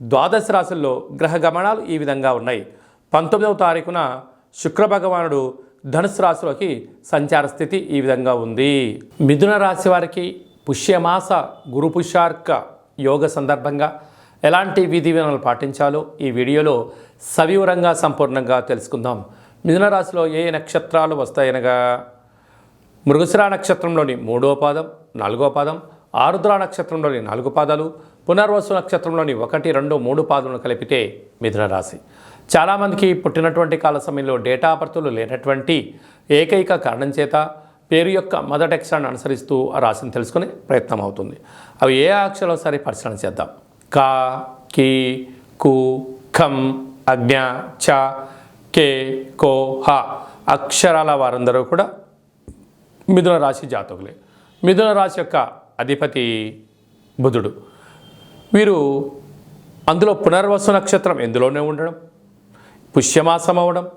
ద్వాదశ రాశుల్లో గ్రహ గమనాలు ఈ విధంగా ఉన్నాయి. పంతొమ్మిదవ తారీఖున శుక్రభగవానుడు ధనుసు రాశిలోకి సంచార స్థితి ఈ విధంగా ఉంది. మిథున రాశి వారికి పుష్యమాస గురుపుషార్క యోగ సందర్భంగా ఎలాంటి విధి విధానాలు పాటించాలో ఈ వీడియోలో సవివరంగా సంపూర్ణంగా తెలుసుకుందాం. మిథున రాశిలో ఏ ఏ నక్షత్రాలు వస్తాయనగా? మృగశిరా నక్షత్రంలోని మూడో పాదం నాలుగో పాదం ఆరుద్ర నక్షత్రంలోని నాలుగు పాదాలు పునర్వసు నక్షత్రంలోని ఒకటి రెండు మూడు పాదాలను కలిపితే మిథున రాశి. చాలామందికి పుట్టినటువంటి కాల సమయంలో డేటా బర్తులు లేనటువంటి ఏకైక కారణం చేత పేరు యొక్క మొదటి అక్షరాన్ని అనుసరిస్తూ ఆ రాశిని తెలుసుకునే ప్రయత్నం అవుతుంది. అవి ఏ అక్షరాలు సరే పరిశీలన చేద్దాం. కా కి కు ఖం అజ్ఞ చ కే కో హ అక్షరాల వారందరూ కూడా మిథున రాశి జాతకులే. మిథున రాశి యొక్క అధిపతి బుధుడు. వీరు అందులో పునర్వసు నక్షత్రం ఎందులోనే ఉండడం పుష్యమాసం అవ్వడం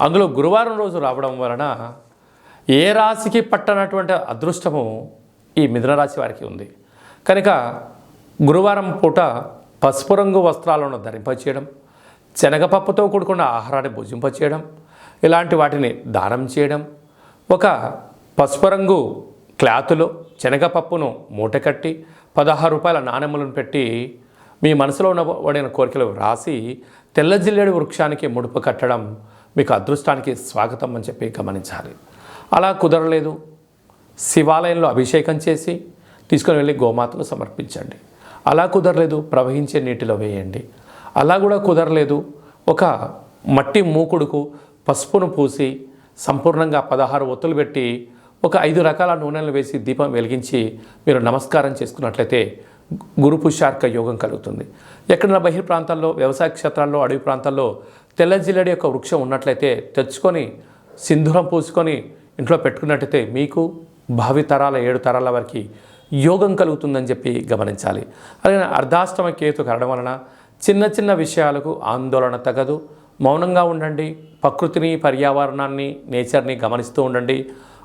అందులో గురువారం రోజు రావడం వలన ఏ రాశికి పట్టనటువంటి అదృష్టము ఈ మిథున రాశి వారికి ఉంది. కనుక గురువారం పూట పసుపు రంగు వస్త్రాలను ధరింపచేయడం శనగపప్పుతో కూడుకున్న ఆహారాన్ని భుజింపచేయడం ఇలాంటి వాటిని దానం చేయడం ఒక పసుపు రంగు క్లాతులో శనగపప్పును మూటకట్టి పదహారు రూపాయల నాణెములను పెట్టి మీ మనసులో ఉన్నబడిన కోరికలు రాసి తెల్ల జిల్లేడు వృక్షానికి ముడుపు కట్టడం మీకు అదృష్టానికి స్వాగతం అని చెప్పి గమనించాలి. అలా కుదరలేదు. శివాలయంలో అభిషేకం చేసి తీసుకొని వెళ్ళి గోమాతను సమర్పించండి. అలా కుదరలేదు. ప్రవహించే నీటిలో వేయండి. అలా కూడా కుదరలేదు. ఒక మట్టి మూకుడుకు పసుపును పూసి సంపూర్ణంగా పదహారు ఒత్తులు పెట్టి ఒక ఐదు రకాల నూనెలు వేసి దీపం వెలిగించి మీరు నమస్కారం చేసుకున్నట్లయితే గురు పుష్యార్క యోగం కలుగుతుంది. ఎక్కడైనా బహిర్ ప్రాంతాల్లో వ్యవసాయ క్షేత్రాల్లో అడవి ప్రాంతాల్లో తెల్ల జిల్లడి యొక్క వృక్షం ఉన్నట్లయితే తెచ్చుకొని సింధూరం పూసుకొని ఇంట్లో పెట్టుకున్నట్టయితే మీకు భావి తరాల ఏడు తరాల వారికి యోగం కలుగుతుందని చెప్పి గమనించాలి. అలాగే అర్ధాష్టమ కేతు కరడం వలన చిన్న చిన్న విషయాలకు ఆందోళన తగదు. మౌనంగా ఉండండి. ప్రకృతిని పర్యావరణాన్ని నేచర్ని గమనిస్తూ ఉండండి.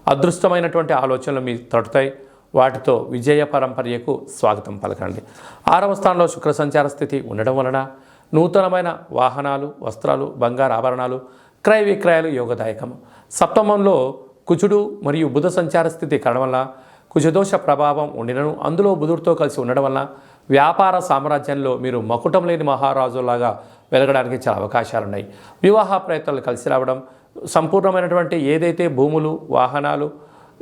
అదృష్టమైనటువంటి ఆలోచనలు మీ తడుతాయి. వాటితో విజయ పరంపర్యకు స్వాగతం పలకండి. ఆరవ స్థానంలో శుక్ర సంచార స్థితి ఉండడం వలన నూతనమైన వాహనాలు వస్త్రాలు బంగారు ఆభరణాలు క్రయ విక్రయాలు యోగదాయకం. సప్తమంలో కుచుడు మరియు బుధ సంచార స్థితి కారణం వల్ల కుజదోష ప్రభావం ఉండినను. అందులో బుధుడితో కలిసి ఉండడం వలన వ్యాపార సామ్రాజ్యంలో మీరు మకుటం లేని మహారాజులాగా వెలగడానికి చాలా అవకాశాలున్నాయి. వివాహ ప్రయత్నాలు కలిసి రావడం సంపూర్ణమైనటువంటి ఏదైతే భూములు వాహనాలు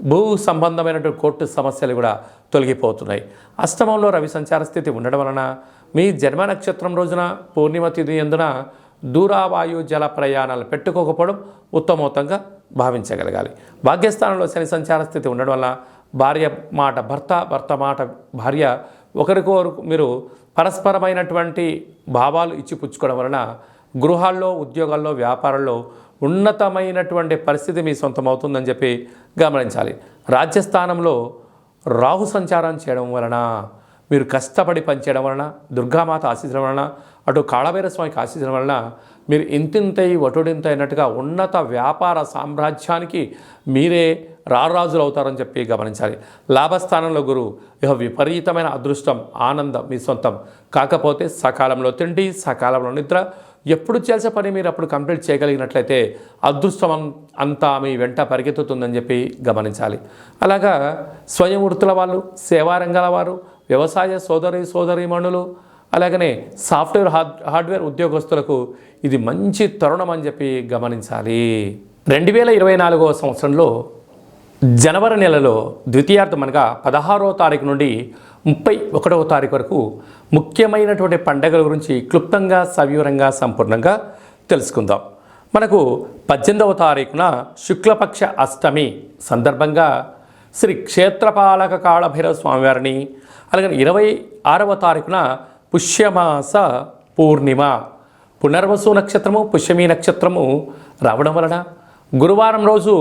భూ సంబంధమైనటువంటి కోర్టు సమస్యలు కూడా తొలగిపోతున్నాయి. అష్టమంలో రవి సంచార స్థితి ఉండడం వలన మీ జన్మ నక్షత్రం రోజున పూర్ణిమ తిథి ఎందున దూరావాయు జల ప్రయాణాలు పెట్టుకోకపోవడం ఉత్తమోత్తంగా భావించగలగాలి. భాగ్యస్థానంలో శని సంచార స్థితి ఉండడం వల్ల భార్య మాట భర్త భర్త మాట భార్య ఒకరికొకరు మీరు పరస్పరమైనటువంటి భావాలు ఇచ్చి పుచ్చుకోవడం వలన గృహాల్లో ఉద్యోగాల్లో వ్యాపారాల్లో ఉన్నతమైనటువంటి పరిస్థితి మీ సొంతం అవుతుందని చెప్పి గమనించాలి. రాజ్యస్థానంలో రాహు సంచారం చేయడం వలన మీరు కష్టపడి పనిచేయడం వలన దుర్గామాత ఆశించడం వలన అటు కాళభైర స్వామికి ఆశించడం వలన మీరు ఇంతింతై వటుడింత అయినట్టుగా ఉన్నత వ్యాపార సామ్రాజ్యానికి మీరే రారాజులు అవుతారని చెప్పి గమనించాలి. లాభస్థానంలో గురువు ఇహ విపరీతమైన అదృష్టం ఆనందం మీ సొంతం. కాకపోతే సకాలంలో తిండి సకాలంలో నిద్ర ఎప్పుడు చేసే పని మీరు అప్పుడు కంప్లీట్ చేయగలిగినట్లయితే అదృష్టం అంతా మీ వెంట పరిగెత్తుతుందని చెప్పి గమనించాలి. అలాగా స్వయం వృత్తుల వాళ్ళు సేవారంగాల వారు వ్యవసాయ సోదరి సోదరీమణులు అలాగనే సాఫ్ట్వేర్ హార్డ్ హార్డ్వేర్ ఉద్యోగస్తులకు ఇది మంచి తరుణం అని చెప్పి గమనించాలి. రెండు వేల ఇరవై నాలుగవ సంవత్సరంలో జనవరి నెలలో ద్వితీయార్థం అనగా పదహారవ తారీఖు నుండి ముప్పై ఒకటవ తారీఖు వరకు ముఖ్యమైనటువంటి పండగల గురించి క్లుప్తంగా సవివరంగా సంపూర్ణంగా తెలుసుకుందాం. మనకు పద్దెనిమిదవ తారీఖున శుక్లపక్ష అష్టమి సందర్భంగా శ్రీ క్షేత్రపాలక కాళభైరవ స్వామివారిని అలాగే ఇరవై ఆరవ తారీఖున పుష్యమాస పూర్ణిమ పునర్వసు నక్షత్రము పుష్యమి నక్షత్రము రావడం వలన గురువారం రోజు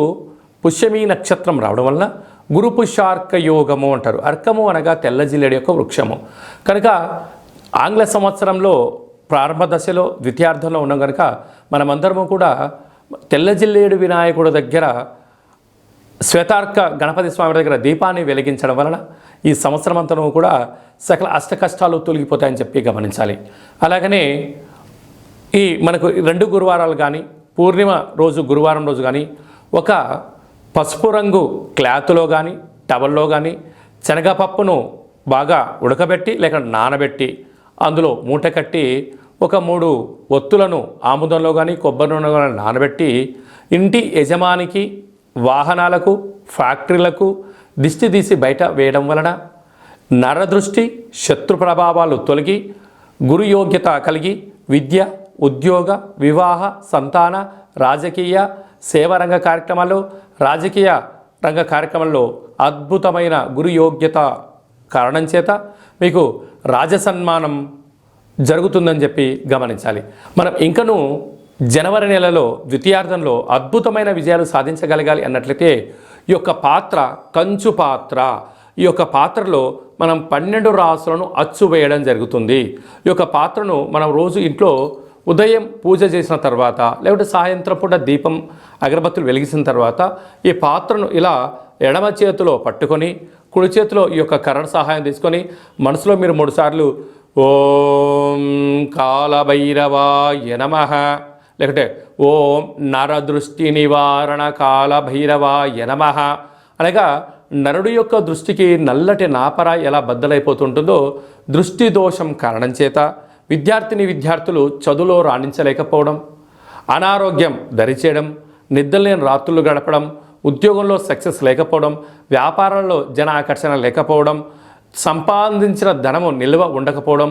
పుష్యమి నక్షత్రం రావడం వలన గురు పుష్యార్క యోగము అంటారు. అర్కము అనగా తెల్ల జిల్లెడు యొక్క వృక్షము. కనుక ఆంగ్ల సంవత్సరంలో ప్రారంభ దశలో ద్వితీయార్థంలో ఉన్నాం కనుక మనమందరము కూడా తెల్ల జిల్లేడు వినాయకుడు దగ్గర శ్వేతార్క గణపతి స్వామి దగ్గర దీపాన్ని వెలిగించడం వలన ఈ సంవత్సరం అంతా కూడా సకల అష్ట కష్టాలు తొలగిపోతాయని చెప్పి గమనించాలి. అలాగనే ఈ మనకు రెండు గురువారాలు కానీ పూర్ణిమ రోజు గురువారం రోజు కానీ ఒక పసుపు రంగు క్లాత్లో కానీ టవల్లో కానీ శనగపప్పును బాగా ఉడకబెట్టి లేక నానబెట్టి అందులో మూట కట్టి ఒక మూడు ఒత్తులను ఆముదంలో కానీ కొబ్బరి నూనె కానీ నానబెట్టి ఇంటి యజమానికి వాహనాలకు ఫ్యాక్టరీలకు దిష్టి తీసి బయట వేయడం వలన నరదృష్టి శత్రు ప్రభావాలు తొలగి గురు యోగ్యత కలిగి విద్య ఉద్యోగ వివాహ సంతాన రాజకీయ సేవారంగ కార్యక్రమాలు రాజకీయ రంగ కార్యక్రమంలో అద్భుతమైన గురు యోగ్యత కారణం చేత మీకు రాజసన్మానం జరుగుతుందని చెప్పి గమనించాలి. మనం ఇంకనూ జనవరి నెలలో ద్వితీయార్థంలో అద్భుతమైన విజయాలు సాధించగలగాలి అన్నట్లయితే ఈ యొక్క పాత్ర కంచు పాత్ర ఈ యొక్క పాత్రలో మనం పన్నెండు రాసులను అచ్చు వేయడం జరుగుతుంది. ఈ యొక్క పాత్రను మనం రోజు ఇంట్లో ఉదయం పూజ చేసిన తర్వాత లేకుంటే సాయంత్రం పూట దీపం అగరబత్తులు వెలిగించిన తర్వాత ఈ పాత్రను ఇలా ఎడమ చేతిలో పట్టుకొని కుడి చేతిలో ఈ యొక్క కరణ సహాయం తీసుకొని మనసులో మీరు మూడుసార్లు ఓం కాలభైరవాయ నమ లేకుంటే ఓం నరదృష్టి నివారణ కాలభైరవాయ నమ. అనగా నరుడు యొక్క దృష్టికి నల్లటి నాపర ఎలా బద్దలైపోతుంటుందో దృష్టి దోషం కారణం చేత విద్యార్థిని విద్యార్థులు చదువులో రాణించలేకపోవడం అనారోగ్యం దరిచేయడం నిద్రలేని రాత్రులు గడపడం ఉద్యోగంలో సక్సెస్ లేకపోవడం వ్యాపారంలో జన ఆకర్షణ లేకపోవడం సంపాదించిన ధనము నిల్వ ఉండకపోవడం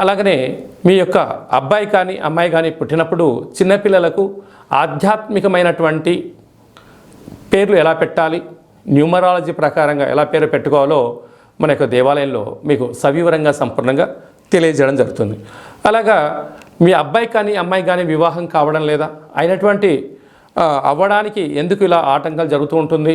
అలాగనే మీ యొక్క అబ్బాయి కానీ అమ్మాయి కానీ పుట్టినప్పుడు చిన్నపిల్లలకు ఆధ్యాత్మికమైనటువంటి పేర్లు ఎలా పెట్టాలి న్యూమరాలజీ ప్రకారంగా ఎలా పేరు పెట్టుకోవాలో మన యొక్క దేవాలయంలో మీకు సవివరంగా సంపూర్ణంగా తెలియజేయడం జరుగుతుంది. అలాగా మీ అబ్బాయి కానీ అమ్మాయి కానీ వివాహం కావడం లేదా అయినటువంటి అవ్వడానికి ఎందుకు ఇలా ఆటంకాలు జరుగుతూ ఉంటుంది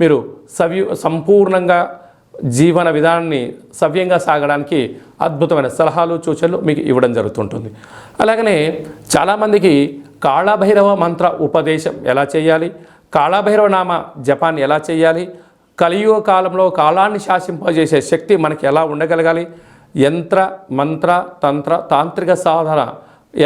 మీరు సవ్యు సంపూర్ణంగా జీవన విధానాన్ని సవ్యంగా సాగడానికి అద్భుతమైన సలహాలు సూచనలు మీకు ఇవ్వడం జరుగుతుంటుంది. అలాగనే చాలామందికి కాళభైరవ మంత్ర ఉపదేశం ఎలా చేయాలి? కాళభైరవ నామ జపాన్ని ఎలా చేయాలి? కలియుగ కాలంలో కాలాన్ని శాసింపజేసే శక్తి మనకి ఎలా ఉండగలగాలి? యంత్ర మంత్ర తంత్ర తాంత్రిక సాధన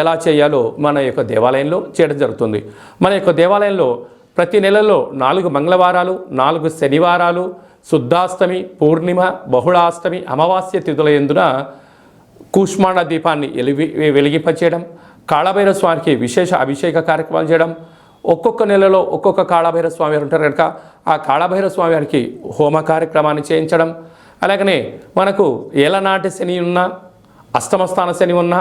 ఎలా చేయాలో మన యొక్క దేవాలయంలో చేయడం జరుగుతుంది. మన యొక్క దేవాలయంలో ప్రతి నెలలో నాలుగు మంగళవారాలు నాలుగు శనివారాలు శుద్ధాష్టమి పూర్ణిమ బహుళాష్టమి అమావాస్య తిథుల ఎందున కూష్మాండ దీపాన్ని ఎలివి వెలిగింపచేయడం కాళభైరవ స్వామికి విశేష అభిషేక కార్యక్రమాలు చేయడం ఒక్కొక్క నెలలో ఒక్కొక్క కాళభైరవ స్వామి వారు ఉంటారు కనుక ఆ కాళభైరవ స్వామి వారికి హోమ కార్యక్రమాన్ని చేయించడం. అలాగనే మనకు ఏలనాటి శని ఉన్నా అష్టమస్థాన శని ఉన్నా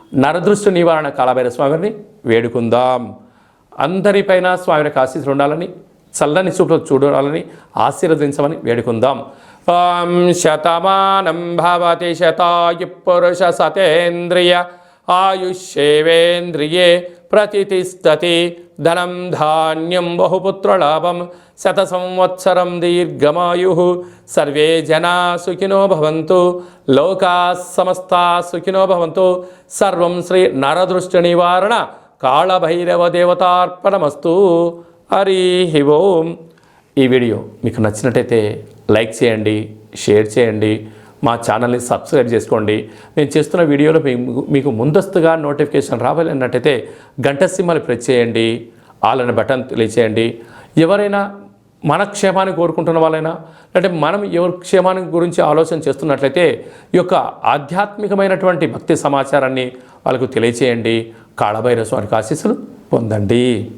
నరదృష్టి నివారణ కాలభైర స్వామిని వేడుకుందాం. అందరిపైన స్వామి యొక్క ఆశీస్సులు ఉండాలని చల్లని చూపులు చూడాలని ఆశీర్వదించమని వేడుకుందాం. ఓం శతమానం భవతి శతాయు పురుష సతేంద్రియ ఆయుష్యేవేంద్రియే ప్రతిష్టతి ధనం ధాన్యం బహుపుత్రలాభం శత సంవత్సరం దీర్ఘమాయు. సర్వే జనా సుఖినో భవంతు. లోకా సమస్తా సుఖినో భవంతు. సర్వం శ్రీ నరదృష్టి నివారణ కాళభైరవ దేవతార్పణమస్తు. హరి ఓం. ఈ వీడియో మీకు నచ్చినట్టయితే లైక్ చేయండి షేర్ చేయండి మా ఛానల్ని సబ్స్క్రైబ్ చేసుకోండి. నేను చేస్తున్న వీడియోలో మీకు మీకు ముందస్తుగా నోటిఫికేషన్ రావాలి అన్నట్టయితే గంట సింహలు ప్రెస్ చేయండి. ఆల్ అనే బటన్ తెలియచేయండి. ఎవరైనా మన క్షేమాన్ని కోరుకుంటున్న వాళ్ళైనా అంటే మనం ఎవరి క్షేమాన్ని గురించి ఆలోచన చేస్తున్నట్లయితే ఈ యొక్క ఆధ్యాత్మికమైనటువంటి భక్తి సమాచారాన్ని వాళ్ళకు తెలియచేయండి. కాళభైరవ స్వామికి ఆశీస్సులు పొందండి.